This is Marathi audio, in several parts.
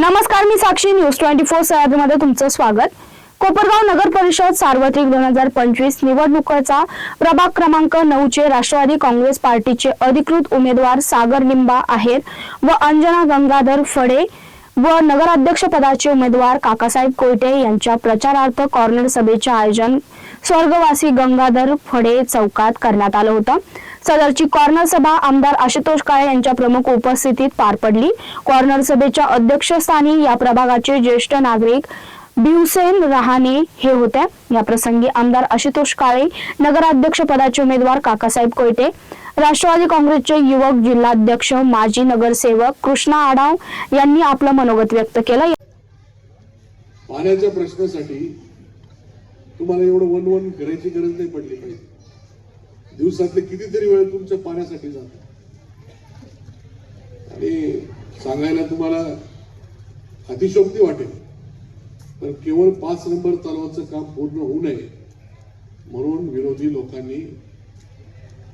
नमस्कार मी साक्षी न्यूज ट्वेंटी फोर सह्याद्रीमध्ये तुमचं स्वागत. कोपरगाव नगर परिषद सार्वत्रिक दोन हजार पंचवीस निवडणुकीचा प्रभाग क्रमांक नऊचे राष्ट्रवादी काँग्रेस पार्टीचे अधिकृत उमेदवार सागर लिंबा आहेत व अंजना गंगाधर फडे व नगराध्यक्ष पदाचे उमेदवार काकासाहेब कोयटे यांच्या प्रचारार्थ कॉर्नर सभेचे आयोजन स्वर्गवासी गंगाधर फडे चौकात करण्यात आलं होतं. सदरची कॉर्नर सभा आमदार आशुतोष काळे यांच्या प्रमुख उपस्थितीत पार पडली. कॉर्नर सभेच्या अध्यक्षस्थानी या प्रभागाचे ज्येष्ठ नागरिक बिहुसेन रहाणे हे होते. या प्रसंगी आमदार आशुतोष काळे नगराध्यक्ष पदाचे उमेदवार काकासाहेब कोयटे राष्ट्रवादी काँग्रेसचे युवक जिल्हाध्यक्ष माजी नगरसेवक कृष्णा आडाव यांनी आपलं मनोगत व्यक्त केलं. पाण्याच्या प्रश्नासाठी तुम्हाला एवढं वन वन करायची गरज नाही पडली पाहिजे. दिवसातले कितीतरी वेळ तुमच्या पाण्यासाठी जात आणि सांगायला तुम्हाला अतिशोक्ती वाटेल. पण केवळ पाच नंबर तलावाचं काम पूर्ण होऊ नये म्हणून विरोधी लोकांनी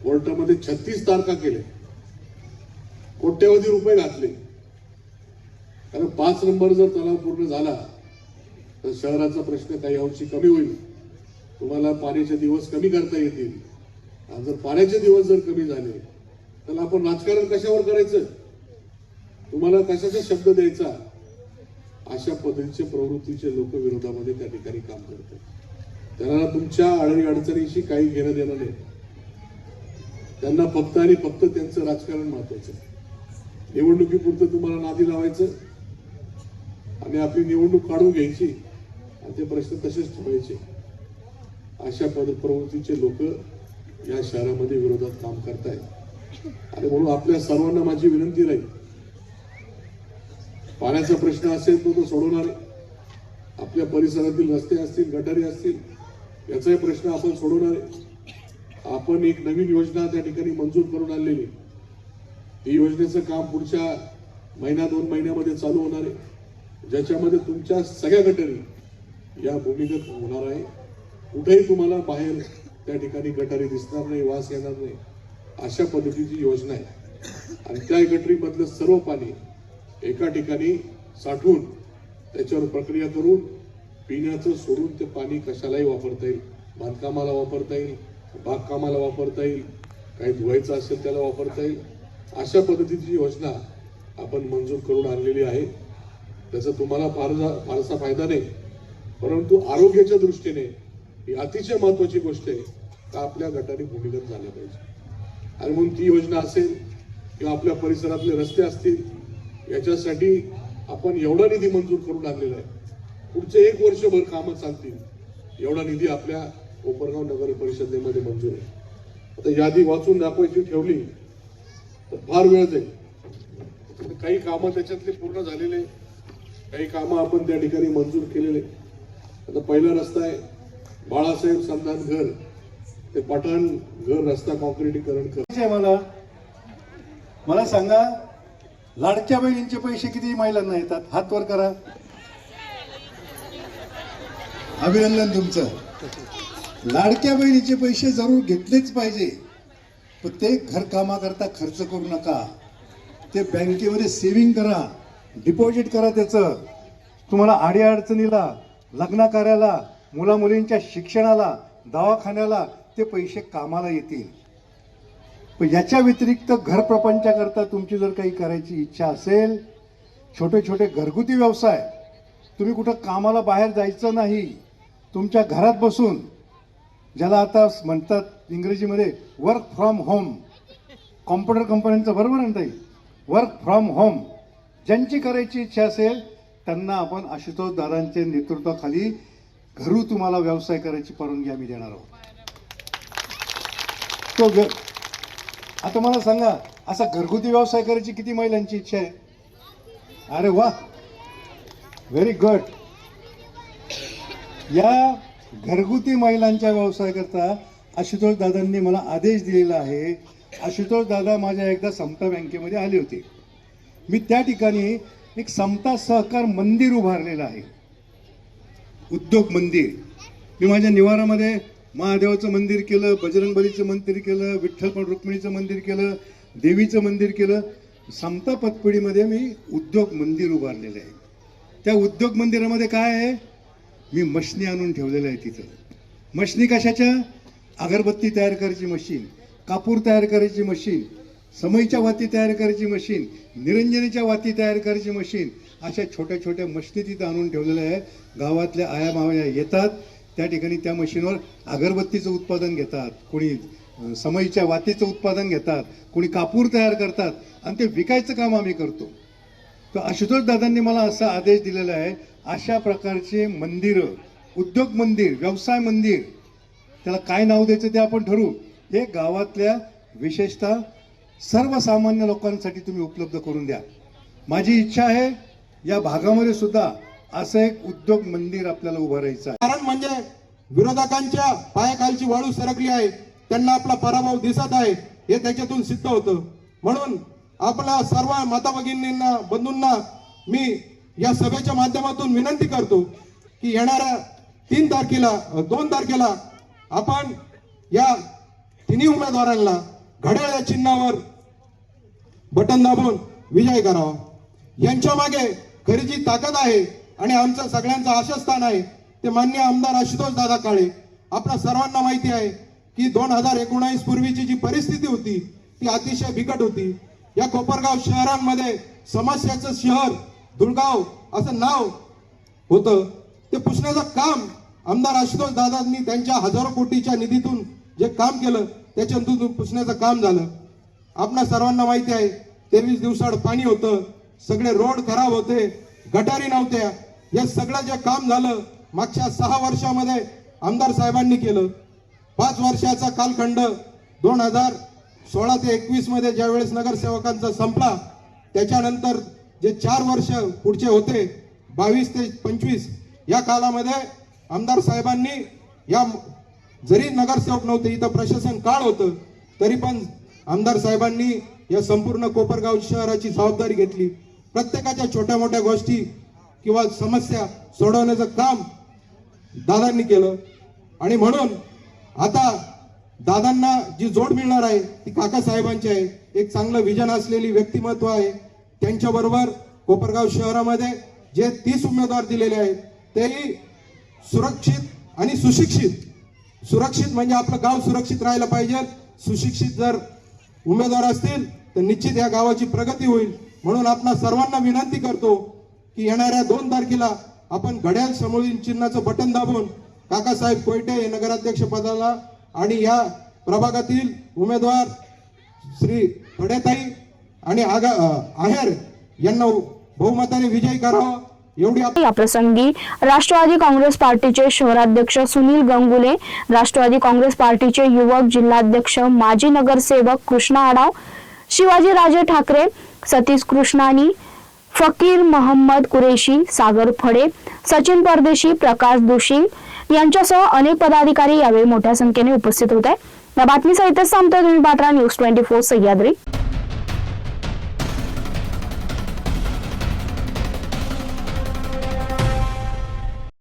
कोर्टामध्ये छत्तीस तारखा केल्या. कोट्यवधी रुपये घातले. कारण पाच नंबर जर तलाव पूर्ण झाला तर शहराचा प्रश्न काही अंशी कमी होईल. तुम्हाला पाण्याचे दिवस कमी करता येतील. आणि जर पाण्याचे दिवस जर कमी झाले तर आपण राजकारण कशावर करायचं? तुम्हाला कशाचा शब्द द्यायचा? अशा पद्धतीचे प्रवृत्तीचे लोक विरोधामध्ये त्या ठिकाणी काम करतात. त्यांना तुमच्या अडी अडचणीशी काही घेणं देणं नाही. त्यांना फक्त आणि फक्त त्यांचं राजकारण महत्वाचं निवडणुकीपुरतं तुम्हाला नादी लावायचं? आणि आपली निवडणूक काढून घ्यायची? आणि ते प्रश्न तसेच ठेवायचे. अशा पद प्रवृत्तीचे लोक या शहरामध्ये विरोधात काम करतायत. आणि म्हणून आपल्या सर्वांना माझी विनंती राहील. पाण्याचा प्रश्न असेल तो तो सोडवणार आपल्या परिसरातील रस्ते असतील गटारी असतील याचाही प्रश्न आपण सोडवणार आपण एक नवीन योजना त्या ठिकाणी मंजूर करून आणलेली ही योजनेचं काम पुढच्या महिना दोन महिन्यामध्ये चालू होणार आहे. ज्याच्यामध्ये तुमच्या सगळ्या गटारी या भूमिगत होणार आहे. कुठेही तुम्हाला बाहेर त्या ठिकाणी गटारी दिसणार नाही वास येणार नाही. अशा पद्धतीची योजना आहे. आणि त्या गटरीमधलं सर्व पाणी एका ठिकाणी साठवून त्याच्यावर प्रक्रिया करून पिण्याचं सोडून ते पाणी कशालाही वापरता येईल. बांधकामाला वापरता येईल बागकामाला वापरता येईल काही धुवायचं असेल त्याला वापरता येईल. अशा पद्धतीची योजना आपण मंजूर करून आणलेली आहे. त्याचा तुम्हाला फारसा फारसा फायदा नाही. परंतु आरोग्याच्या दृष्टीने ही अतिशय महत्वाची गोष्ट आहे का आपल्या गटारी भूमिगत झाल्या पाहिजे. आणि म्हणून ती योजना असेल किंवा आपल्या परिसरातले रस्ते असतील याच्यासाठी आपण एवढा निधी मंजूर करून आणलेला आहे. पुढचे एक वर्षभर कामं चालतील. एवढा निधी आपल्या कोपरगाव नगर परिषदेमध्ये मंजूर आहे. आता यादी वाचून दाखवायची ठेवली तर फार वेळ जाईल. तर काही कामं त्याच्यातले पूर्ण झालेले काही कामं आपण त्या ठिकाणी मंजूर केलेले. आता पहिला रस्ता आहे बाळासाहेब संधान घर ते पठाण घर रस्ता कॉन्क्रिटीकरण कर. आहे मला मला सांगा लाडक्या बहिणींचे पैसे किती महिलांना येतात? हात वर करा. अभिनंदन तुमचं. लाडक्या बहिणीचे पैसे जरूर घेतलेच पाहिजे पण ते घरकामाकरता खर्च करू नका. ते बँकेमध्ये सेव्हिंग करा डिपॉझिट करा त्याचं. तुम्हाला अडीअडचणीला लग्न कार्याला मुलामुलींच्या शिक्षणाला दवाखान्याला ते पैसे कामाला येतील. पण याच्या व्यतिरिक्त घर प्रपंचाकरता तुमची जर काही करायची इच्छा असेल छोटे छोटे घरगुती व्यवसाय तुम्ही कुठं कामाला बाहेर जायचं नाही तुमच्या घरात बसून ज्याला आता म्हणतात इंग्रजीमध्ये वर्क फ्रॉम होम कॉम्प्युटर कंपन्यांचं बरोबर म्हणता येईल. ताई वर्क फ्रॉम होम ज्यांची करायची इच्छा असेल त्यांना आपण आशुतोष दादांच्या नेतृत्वाखाली घरू तुम्हाला व्यवसाय करायची परवानगी आम्ही देणार आहोत. तो घर आता मला सांगा असा घरगुती व्यवसाय करायची किती महिलांची इच्छा आहे? अरे वा! व्हेरी गुड या घरगुती महिलांच्या व्यवसाय करता आशुतोष दादांनी मला आदेश दिलेला आहे. आशुतोष दादा माझ्या एकदा समता बँकेमध्ये आले होते. मी त्या ठिकाणी एक समता सहकार मंदिर उभारलेलं आहे. उद्योग मंदिर. मी माझ्या निवारामध्ये महादेवाचं मंदिर केलं बजरंगबलीचं मंदिर केलं विठ्ठल पण रुक्मिणीचं मंदिर केलं देवीचं मंदिर केलं. समता पतपिढीमध्ये मी उद्योग मंदिर उभारलेलं आहे. त्या उद्योग मंदिरामध्ये काय आहे? मी मशनी आणून ठेवलेलं आहे तिथं. मशनी कशाच्या? अगरबत्ती तयार करायची मशीन कापूर तयार करायची मशीन समईच्या वाती तयार करायची मशीन निरंजनीच्या वाती तयार करायची मशीन अशा छोट्या छोट्या मशिनी तिथं आणून ठेवलेल्या आहे गावातल्या आया मावया येतात. त्या ठिकाणी त्या मशीनवर अगरबत्तीचं उत्पादन घेतात. कोणी समईच्या वातीचं उत्पादन घेतात. कोणी कापूर तयार करतात. आणि ते विकायचं काम आम्ही करतो. तर आशुतोष दादांनी मला असा आदेश दिलेला आहे अशा प्रकारचे मंदिरं उद्योग मंदिर व्यवसाय मंदिर त्याला काय नाव द्यायचं ते आपण ठरवू. हे गावातल्या विशेषतः सर्वसामान्य लोकांसाठी तुम्ही उपलब्ध करून द्या. माझी इच्छा आहे या भागामध्ये सुद्धा असं एक उद्योग मंदिर आपल्याला उभारायचं आहे. कारण म्हणजे विरोधकांच्या पायाखालची वाळू सरकली आहे त्यांना आपला पराभव दिसत आहे हे त्याच्यातून सिद्ध होतं. म्हणून आपल्या सर्व माता भगिनींना बंधूंना मी या सभेच्या माध्यमातून विनंती करतो की येणाऱ्या तीन तारखेला दोन तारखेला आपण या तिन्ही उमेदवारांना घड्याळ या चिन्हावर बटन दाबून विजय करावा. यांच्या मागे खरी जी ताकद आहे आणि आमचं सगळ्यांचं आशास्थान आहे ते मान्य आमदार आशुतोष दादा काळे. आपल्या सर्वांना माहिती आहे की दोन हजार एकोणावीस पूर्वीची जी परिस्थिती होती ती अतिशय बिकट होती. या कोपरगाव शहरांमध्ये समस्याचं शहर दुर्गाव असं नाव होतं. ते पुसण्याचं काम आमदार आशुतोष दादांनी त्यांच्या हजारो कोटीच्या निधीतून जे काम केलं त्याच्यातून पुसण्याचं काम झालं. आपणा सर्वांना माहिती आहे तेवीस दिवसाड पाणी होतं सगळे रोड खराब होते गटारी नव्हत्या. हे सगळं जे काम झालं मागच्या सहा वर्षामध्ये आमदार साहेबांनी केलं. पाच वर्षाचा कालखंड दोन हजार सोळा ते एकवीसमध्ये ज्या वेळेस नगरसेवकांचा संपला त्याच्यानंतर जे चार वर्ष पुढचे होते बावीस ते पंचवीस या कालामध्ये आमदार साहेबांनी या जरी नगरसेवक नव्हते इथं प्रशासन काळ होतं तरी पण आमदार साहेबांनी या संपूर्ण कोपरगाव शहराची जबाबदारी घेतली. प्रत्येकाच्या छोट्या मोठ्या गोष्टी किंवा समस्या सोडवण्याचं काम दादांनी केलं. आणि म्हणून आता दादांना जी जोड मिळणार आहे ती काकासाहेबांची आहे. एक चांगलं विजन असलेली व्यक्तिमत्व आहे. त्यांच्याबरोबर कोपरगाव शहरामध्ये जे तीस उमेदवार दिलेले आहेत तेही सुरक्षित आणि सुशिक्षित. सुरक्षित म्हणजे आपलं गाव सुरक्षित राहायला पाहिजे. सुशिक्षित जर उमेदवार असतील तर निश्चित या गावाची प्रगती होईल. म्हणून आपण सर्वांना विनंती करतो की येणाऱ्या दोन तारखेला आपण घड्याळ समोरील चिन्हाचं बटन दाबून काकासाहेब कोयटे हे नगराध्यक्ष पदाला आणि या प्रभागातील उमेदवार श्री फडेताई आणि आगा आहेर यांना बहुमताने विजयी करावा या प्रसंगी राष्ट्रवादी काँग्रेस पार्टीचे शहराध्यक्ष सुनील गंगुले राष्ट्रवादी काँग्रेस पार्टीचे युवक जिल्हाध्यक्ष माजी नगरसेवक कृष्णा आडाव शिवाजीराजे ठाकरे सतीश कृष्णानी फकीर मोहम्मद कुरेशी सागर फडे सचिन परदेशी प्रकाश दुशिंग यांच्यासह अनेक पदाधिकारी यावेळी मोठ्या संख्येने उपस्थित होते. या बातमीसहितच सांगतोय तुम्ही Patra news twenty four Sahyadri.